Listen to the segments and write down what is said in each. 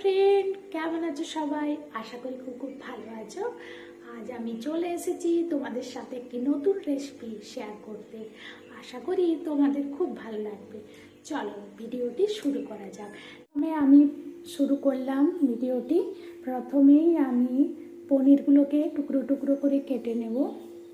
Friend কেমন আছো সবাই? আশা করি খুব খুব ভালো আছো। আজ আমি চলে এসেছি তোমাদের সাথে একটি নতুন রেসিপি শেয়ার করতে। আশা করি তোমাদের খুব ভালো লাগবে। চলো ভিডিওটি শুরু করা যাক। প্রথমে আমি শুরু করলাম ভিডিওটি। প্রথমেই আমি পনিরগুলোকে টুকরো টুকরো করে কেটে নেব।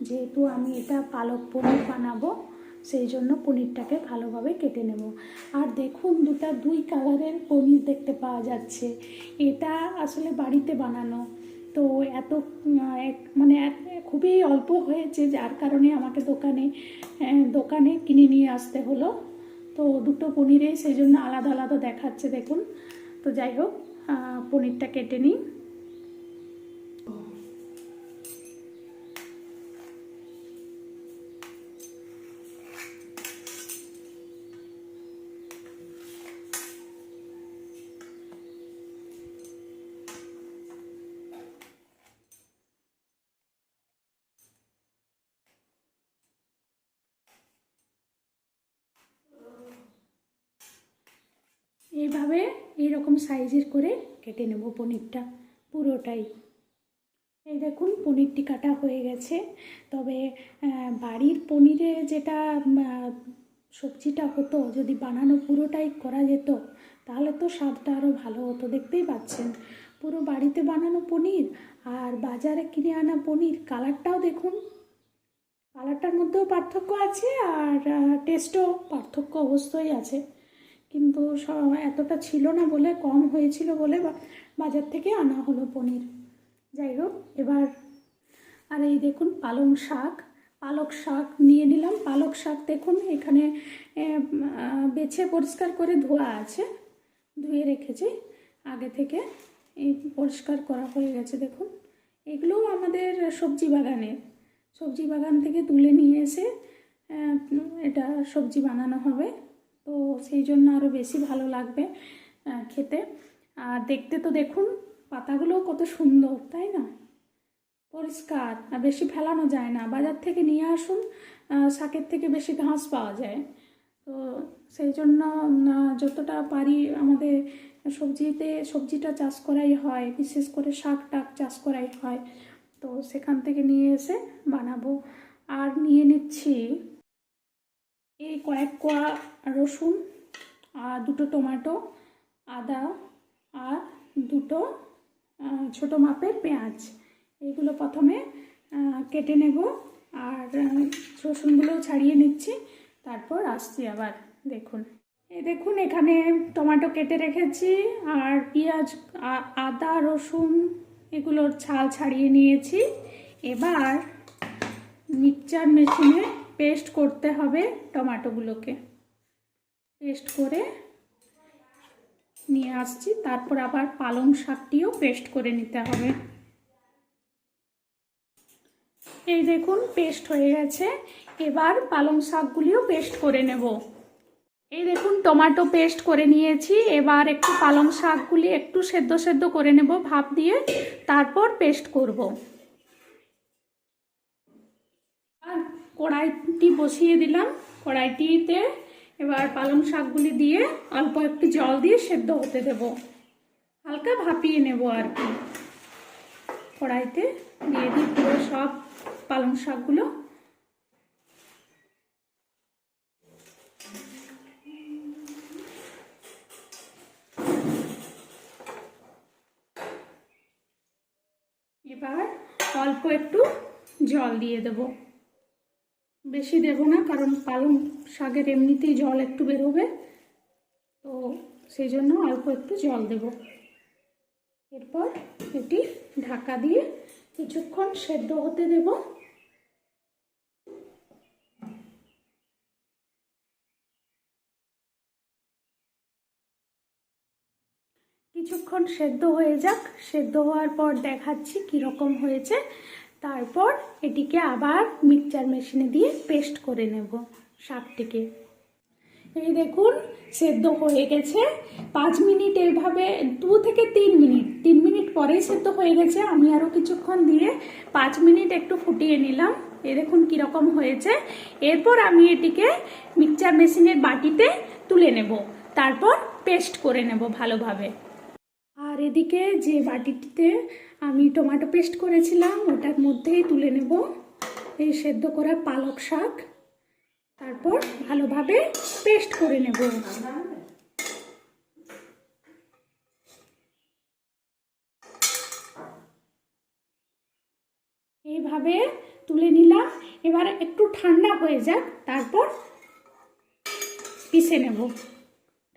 যেহেতু আমি এটা পালক পনির বানাবো সেই জন্য পনিরটাকে ভালোভাবে কেটে নেব। আর দেখুন দুটা দুই কালারের পনির দেখতে পাওয়া যাচ্ছে। এটা আসলে বাড়িতে বানানো। তো এত মানে খুবই অল্প হয়েছে যার কারণে আমাকে দোকানে দোকানে কিনে নিয়ে আসতে হলো। তো দুটো পনিরে সেই জন্য আলাদা আলাদা দেখাচ্ছে দেখুন। তো যাই হোক পনিরটা কেটে নিই। এইরকম সাইজের করে কেটে নেব পনিরটা, পুরোটাই। এই দেখুন, পনিরটি কাটা হয়ে গেছে। তবে বাড়ির পনিরে যেটা সবজিটা হতো, যদি বানানো পুরোটাই করা যেত, তাহলে তো স্বাদটা আরও ভালো হতো, দেখতেই পাচ্ছেন। পুরো বাড়িতে বানানো পনির আর বাজারে কিনে আনা পনির, কালারটাও দেখুন। কালারটার মধ্যেও পার্থক্য আছে আর টেস্টও পার্থক্য অবশ্যই আছে। কিন্তু এতটা ছিল না বলে, কম হয়েছিল বলে বাজার থেকে আনা হলো পনির। যাই হোক, এবার, আর এই দেখুন পালং শাক, পালক শাক নিয়ে নিলাম। পালক শাক দেখুন এখানে বেছে পরিষ্কার করে ধোয়া আছে, ধুয়ে রেখেছি। আগে থেকে এই পরিষ্কার করা হয়ে গেছে দেখুন। এগুলোও আমাদের সবজি বাগানের সবজি বাগান থেকে তুলে নিয়ে এসে এটা সবজি বানানো হবে। তো সেই জন্য আরও বেশি ভালো লাগবে খেতে। আর দেখতে তো দেখুন পাতাগুলো কত সুন্দর, তাই না? পরিষ্কার, আর বেশি ফেলানো যায় না। বাজার থেকে নিয়ে আসুন শাকের থেকে বেশি ঘাস পাওয়া যায়। তো সেই জন্য যতটা পারি আমাদের সবজিতে, সবজিটা চাষ করাই হয়, বিশেষ করে শাক টাক চাষ করাই হয়। তো সেখান থেকে নিয়ে এসে বানাবো। আর নিয়ে নিচ্ছি এই কয়েক কোয়া রসুন, আর দুটো টমেটো, আদা, আর দুটো ছোটো মাপের পেঁয়াজ। এগুলো প্রথমে কেটে নেব, আর রসুনগুলোও ছাড়িয়ে নিচ্ছি, তারপর আসছি আবার, দেখুন। এ দেখুন, এখানে টমেটো কেটে রেখেছি, আর পেঁয়াজ আদা, রসুন, এগুলোর ছাল ছাড়িয়ে নিয়েছি। এবার মিক্সচার মেশিনে পেস্ট করতে হবে টমেটোগুলোকে। পেস্ট করে নিয়ে আসছি। তারপর আবার পালং শাকটিও পেস্ট করে নিতে হবে। এই দেখুন, পেস্ট হয়ে গেছে। এবার পালং শাকগুলিও পেস্ট করে নেব। এই দেখুন, টমেটো পেস্ট করে নিয়েছি। এবার একটু পালং শাকগুলি একটু সেদ্ধ সেদ্ধ করে নেব ভাপ দিয়ে। তারপর পেস্ট করব। আর কড়াইটি বসিয়ে দিলাম কড়াইটিতে। এবার পালং শাকগুলি দিয়ে অল্প একটু জল দিয়ে সেদ্ধ হতে দেব। হালকা ভাপিয়ে নেব আর কি। কড়াইতে দিয়ে দিই পুরো সব পালং শাকগুলো। এবার অল্প একটু জল দিয়ে দেব। বেশি দেব না, কারণ পালং শাকের এমনিতেই জল একটু বেরোবে। তো সেই জন্য অল্প একটু জল দেব। এরপর এটি ঢাকা দিয়ে কিছুক্ষণ সেদ্ধ হতে দেব। কিছুক্ষণ সেদ্ধ হয়ে যাক। সেদ্ধ হওয়ার পর দেখাচ্ছি কীরকম হয়েছে। তারপর এটিকে আবার মিক্সচার মেশিনে দিয়ে পেস্ট করে নেব শাকটিকে। এই দেখুন, সেদ্ধ হয়ে গেছে। পাঁচ মিনিট এইভাবে, দু থেকে তিন মিনিট তিন মিনিট পরেই সেদ্ধ হয়ে গেছে। আমি আরও কিছুক্ষণ দিয়ে পাঁচ মিনিট একটু ফুটিয়ে নিলাম। এই দেখুন কীরকম হয়েছে। এরপর আমি এটিকে মিক্সচার মেশিনের বাটিতে তুলে নেব। তারপর পেস্ট করে নেব ভালোভাবে। আর এদিকে যে বাটিটিতে আমি টমেটো পেস্ট করেছিলাম, ওটার মধ্যেই তুলে নেব এই সেদ্ধ করা পালক শাক। তারপর ভালোভাবে পেস্ট করে নেব। এইভাবে তুলে নিলাম। এবার একটু ঠান্ডা হয়ে যাক, তারপর পিষে নেব।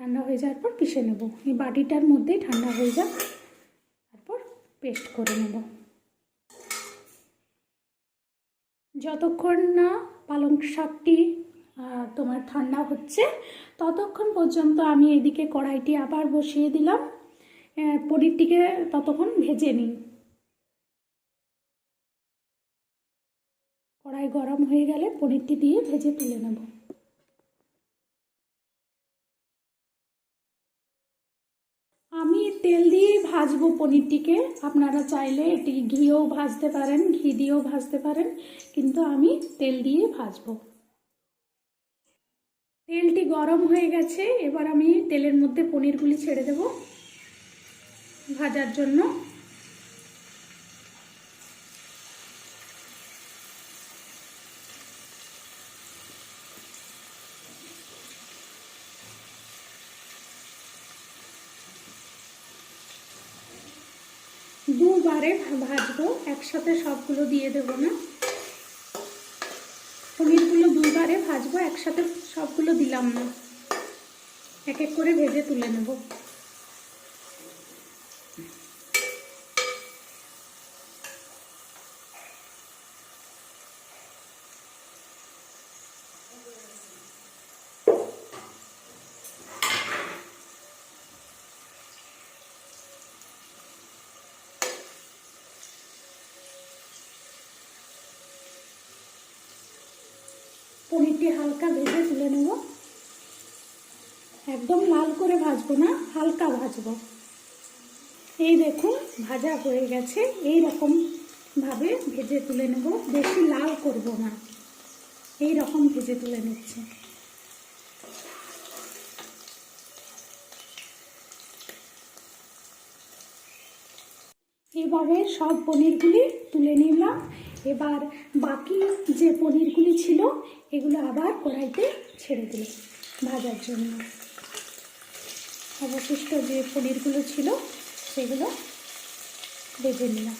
ঠান্ডা হয়ে যাওয়ার পর পিষে নেব। এই বাটিটার মধ্যেই ঠান্ডা হয়ে যাক, তারপর পেস্ট করে নেব। যতক্ষণ না পালং শাকটি তোমার ঠান্ডা হচ্ছে, ততক্ষণ পর্যন্ত আমি এদিকে কড়াইটি আবার বসিয়ে দিলাম। পনিরটিকে ততক্ষণ ভেজে নিই। কড়াই গরম হয়ে গেলে পনিরটি দিয়ে ভেজে তুলে নেব আমি তেল দিয়েই ভাজবো পনিরটিকে। আপনারা চাইলে এটি ঘিও ভাজতে পারেন, ঘি দিয়েও ভাজতে পারেন, কিন্তু আমি তেল দিয়ে ভাজবো। তেলটি গরম হয়ে গেছে, এবার আমি তেলের মধ্যে পনিরগুলি ছেড়ে দেব ভাজার জন্য। দুবারে ভাজবো, একসাথে সবগুলো দিয়ে দেব না। পনিরগুলো দুবারে ভাজবো, একসাথে সবগুলো দিলাম না। এক এক করে ভেজে তুলে নেব। পনিরটি হালকা ভেজে তুলে নেব। একদম লাল করে ভাজবো না, হালকা ভাজবো। এই দেখুন, ভাজা হয়ে গেছে। এই রকম ভাবে ভেজে তুলে নেব। বেশি লাল করব না। এই রকম ভেজে তুলে নিচ্ছে। এভাবে সব পনিরগুলি তুলে নিলাম। এবার বাকি যে পনিরগুলি ছিল এগুলো আবার কড়াইতে ছেড়ে দিল ভাজার জন্য। অবশিষ্ট যে পনিরগুলো ছিল, সেগুলো ভেজে নিলাম।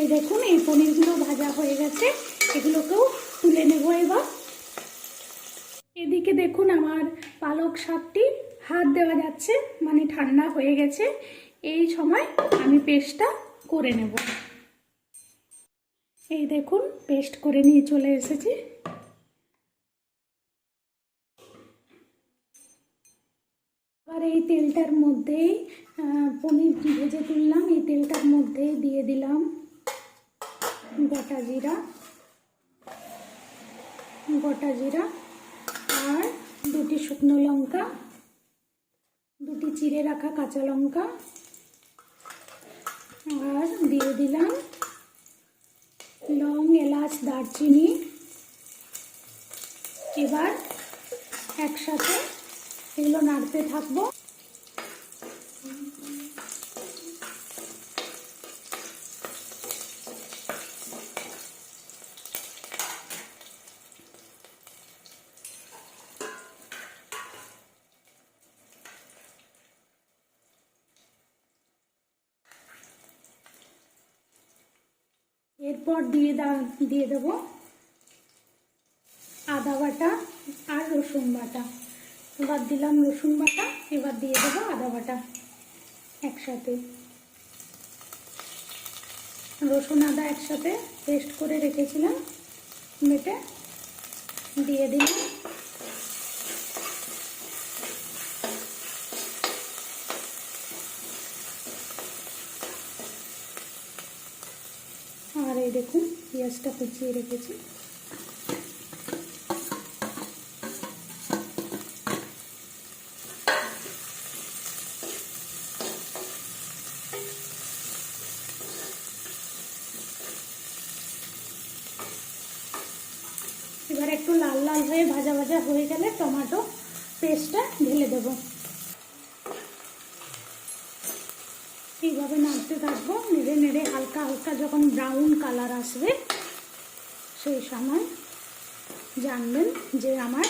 এই দেখুন, এই পনিরগুলো ভাজা হয়ে গেছে, এগুলোকেও তুলে নেব এবার। এদিকে দেখুন, আমার পালক শাকটি হাত দেওয়া যাচ্ছে মানে ঠান্ডা হয়ে গেছে। এই সময় আমি পেস্টটা করে নেব। এই দেখুন, পেস্ট করে নিয়ে চলে এসেছি। আর এই তেলটার মধ্যেই পনির ভেজে তুললাম। এই তেলটার মধ্যেই দিয়ে দিলাম গোটা জিরা। গোটা জিরা আর দুটি শুকনো লঙ্কা। দুটি চিড়ে রাখা কাঁচা লঙ্কা। আর দিয়ে দিলাম লং, এলাচ, দারচিনি। এবার একসাথে এগুলো নাড়তে থাকব। এরপর দিয়ে দাম দিয়ে দেব আদা বাটা আর রসুন বাটা। এবার দিলাম রসুন বাটা, এবার দিয়ে দেবো আদা বাটা একসাথে। রসুন, আদা একসাথে পেস্ট করে রেখেছিলাম, মেটে দিয়ে দিলাম আর এই দেখুন, পেঁয়াজটা কুচিয়ে রেখেছি। এবার একটু লাল লাল হয়ে ভাজা ভাজা হয়ে গেলে টমেটো পেস্টটা ঢেলে দেবো। এইভাবে নাড়তে থাকব। নেড়ে নেড়ে হালকা হালকা যখন ব্রাউন কালার আসবে, সেই সময় জানবেন যে আমার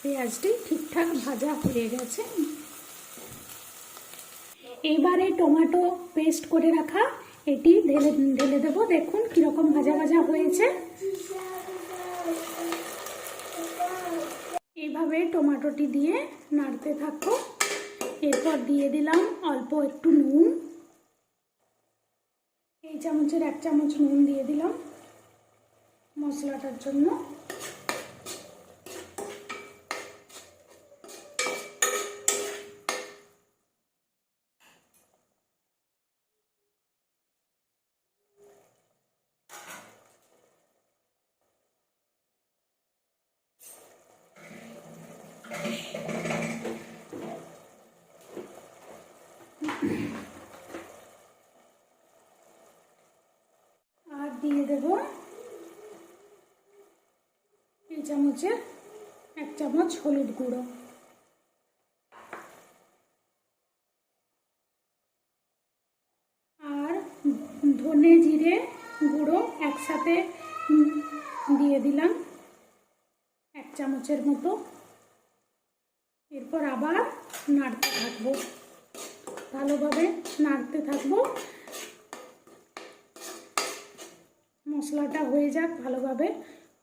পেঁয়াজটি ঠিকঠাক ভাজা হয়ে গেছে। এবারে টমেটো পেস্ট করে রাখা, এটি ঢেলে ঢেলে দেবো। দেখুন কীরকম ভাজা ভাজা হয়েছে। এইভাবে টমেটোটি দিয়ে নাড়তে থাকো এরপর দিয়ে দিলাম অল্প একটু নুন। এই চামচের এক চামচ নুন দিয়ে দিলাম মশলাটার জন্য আর দিয়ে দেব এই চামচের এক চামচ হলুদ গুঁড়ো। আর ধনে জিরে গুঁড়ো একসাথে দিয়ে দিলাম এক চামচের মতো। এরপর আবার নাড়তে থাকব। ভালোভাবে নাড়তে থাকব। মশলাটা হয়ে যাক ভালোভাবে।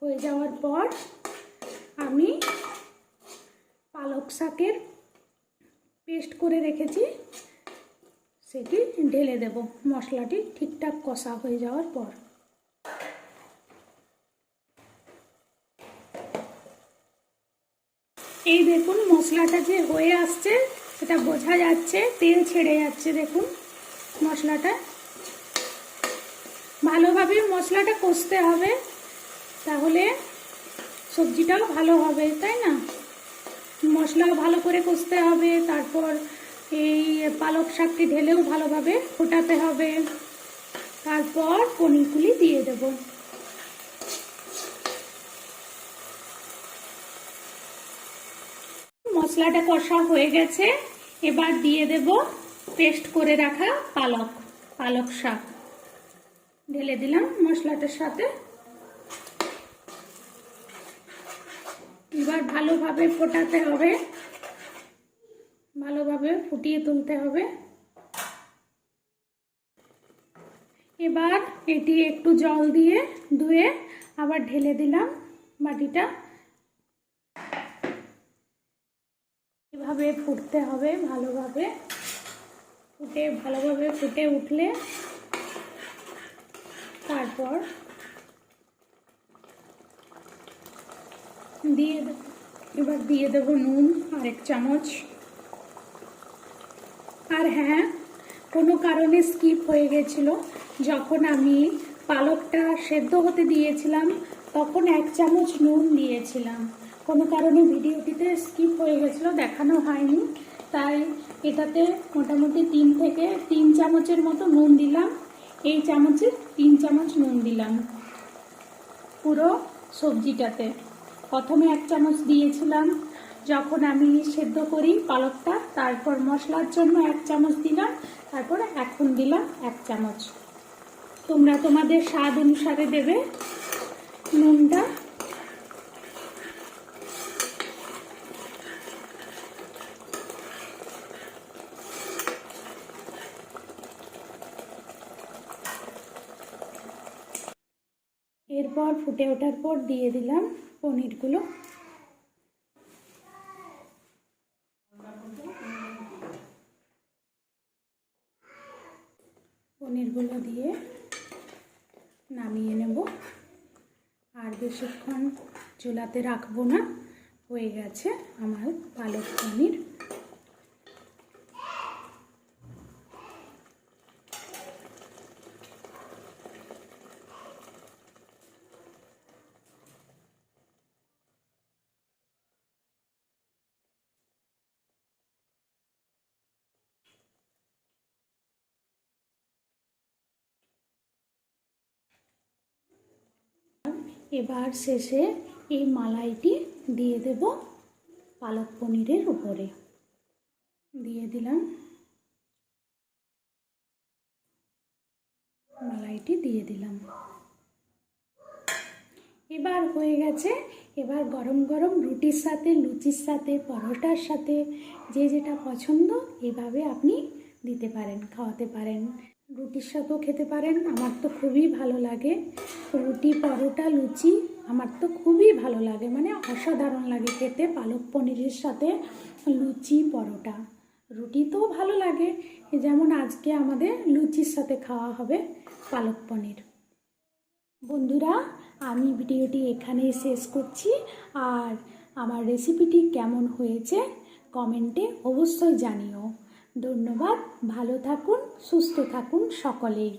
হয়ে যাওয়ার পর আমি পালক শাকের পেস্ট করে রেখেছি, সেটি ঢেলে দেব। মশলাটি ঠিকঠাক কষা হয়ে যাওয়ার পর। এই দেখুন মশলাটা যে হয়ে আসছে সেটা বোঝা যাচ্ছে, তেল ছেড়ে যাচ্ছে দেখুন মশলাটা। ভালোভাবে মশলাটা কষতে হবে, তাহলে সবজিটাও ভালো হবে, তাই না? মশলাও ভালো করে কষতে হবে, তারপর এই পালক শাকটি ঢেলেও ভালোভাবে ফোটাতে হবে। তারপর পনিরগুলি দিয়ে দেব। মশলাটা কষা হয়ে গেছে। এবার দিয়ে দেব পেস্ট করে রাখা পালক পালক শাক। ঢেলে দিলাম মশলাটার সাথে। এবার ভালোভাবে ফোটাতে হবে। ভালোভাবে ফুটিয়ে তুলতে হবে। এবার এটি একটু জল দিয়ে ধুয়ে আবার ঢেলে দিলাম বাটিটা এভাবে ফুটতে হবে ভালোভাবে। ফুটে ভালোভাবে ফুটে উঠলে তারপর দিয়ে এবার দিয়ে দেব নুন আর এক চামচ। আর হ্যাঁ কোনো কারণে স্কিপ হয়ে গেছিল। যখন আমি পালকটা সেদ্ধ হতে দিয়েছিলাম, তখন এক চামচ নুন দিয়েছিলাম কোনো কারণে ভিডিওটিতে স্কিপ হয়ে গেছিল, দেখানো হয়নি। তাই এটাতে মোটামুটি তিন থেকে তিন চামচের মতো নুন দিলাম। এই চামচে তিন চামচ নুন দিলাম পুরো সবজিটাতে। প্রথমে এক চামচ দিয়েছিলাম। যখন আমি সেদ্ধ করি পালকটা, তারপর মশলার জন্য এক চামচ দিলাম, তারপর এখন দিলাম এক চামচ। তোমরা তোমাদের স্বাদ অনুসারে দেবে। নুনটা এরপর ফুটে ওঠার পর দিয়ে দিলাম পনিরগুলো। পনিরগুলো দিয়ে নামিয়ে নেব। আর বেশিক্ষণ চুলাতে রাখব না, হয়ে গেছে আমার পালক পনির। এবার শেষে এই মালাইটি দিয়ে দেব পালক পনিরের উপরে। দিয়ে দিলাম। মালাইটি দিয়ে দিলাম। এবার হয়ে গেছে, এবার গরম গরম রুটির সাথে, লুচির সাথে, পরোটার সাথে, যে যেটা পছন্দ এভাবে আপনি দিতে পারেন, খাওয়াতে পারেন। রুটির সাথেও খেতে পারেন, আমার তো খুবই ভালো লাগে। রুটি, পরোটা, লুচি আমার তো খুবই ভালো লাগে মানে অসাধারণ লাগে খেতে। পালক পনিরের সাথে লুচি, পরোটা, রুটি তো ভালো লাগে। যেমন আজকে আমাদের লুচির সাথে খাওয়া হবে পালক পনির। বন্ধুরা, আমি ভিডিওটি এখানেই শেষ করছি। আর আমার রেসিপিটি কেমন হয়েছে কমেন্টে অবশ্যই জানিও। ধন্যবাদ। ভালো থাকুন সুস্থ থাকুন সকলেই।